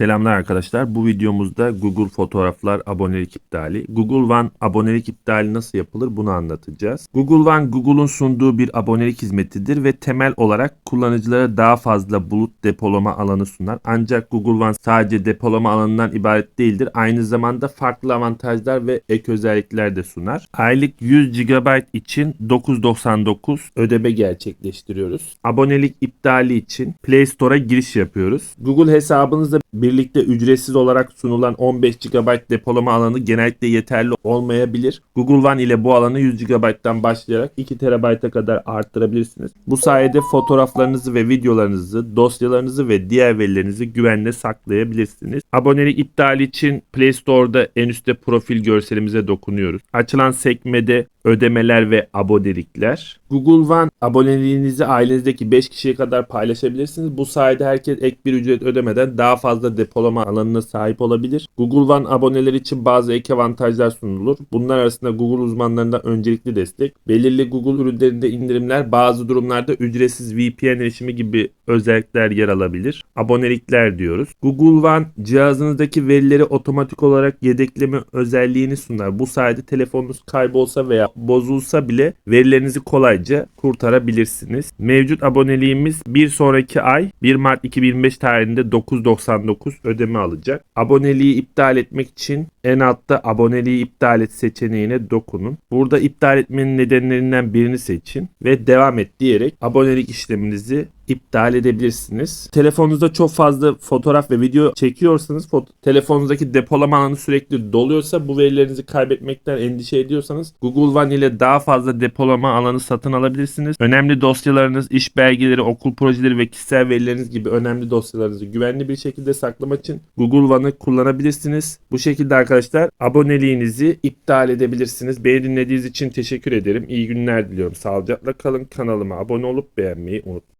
Selamlar arkadaşlar. Bu videomuzda Google Fotoğraflar abonelik iptali. Google One abonelik iptali nasıl yapılır bunu anlatacağız. Google One Google'un sunduğu bir abonelik hizmetidir ve temel olarak kullanıcılara daha fazla bulut depolama alanı sunar. Ancak Google One sadece depolama alanından ibaret değildir. Aynı zamanda farklı avantajlar ve ek özellikler de sunar. Aylık 100 GB için 9.99 ödeme gerçekleştiriyoruz. Abonelik iptali için Play Store'a giriş yapıyoruz. Google hesabınızla birlikte ücretsiz olarak sunulan 15 GB depolama alanı genellikle yeterli olmayabilir. Google One ile bu alanı 100 GB'dan başlayarak 2 TB'a kadar arttırabilirsiniz. Bu sayede fotoğraflarınızı ve videolarınızı, dosyalarınızı ve diğer verilerinizi güvenle saklayabilirsiniz. Abonelik iptali için Play Store'da en üstte profil görselimize dokunuyoruz. Açılan sekmede ödemeler ve abonelikler. Google One aboneliğinizi ailenizdeki 5 kişiye kadar paylaşabilirsiniz. Bu sayede herkes ek bir ücret ödemeden daha fazla depolama alanına sahip olabilir. Google One aboneler için bazı ek avantajlar sunulur. Bunlar arasında Google uzmanlarından öncelikli destek, belirli Google ürünlerinde indirimler, bazı durumlarda ücretsiz VPN erişimi gibi özellikler yer alabilir. Abonelikler diyoruz. Google One cihazınızdaki verileri otomatik olarak yedekleme özelliğini sunar. Bu sayede telefonunuz kaybolsa veya bozulsa bile verilerinizi kolayca kurtarabilirsiniz. Mevcut aboneliğimiz bir sonraki ay 1 Mart 2025 tarihinde 9.99 ödeme alacak. Aboneliği iptal etmek için en altta aboneliği iptal et seçeneğine dokunun. Burada iptal etmenin nedenlerinden birini seçin ve devam et diyerek abonelik işleminizi iptal edebilirsiniz. Telefonunuzda çok fazla fotoğraf ve video çekiyorsanız telefonunuzdaki depolama alanı sürekli doluyorsa bu verilerinizi kaybetmekten endişe ediyorsanız Google One ile daha fazla depolama alanı satın alabilirsiniz. Önemli dosyalarınız, iş belgeleri, okul projeleri ve kişisel verileriniz gibi önemli dosyalarınızı güvenli bir şekilde saklamak için Google One'ı kullanabilirsiniz. Bu şekilde arkadaşlar aboneliğinizi iptal edebilirsiniz. Beni dinlediğiniz için teşekkür ederim. İyi günler diliyorum. Sağlıcakla kalın. Kanalıma abone olup beğenmeyi unutmayın.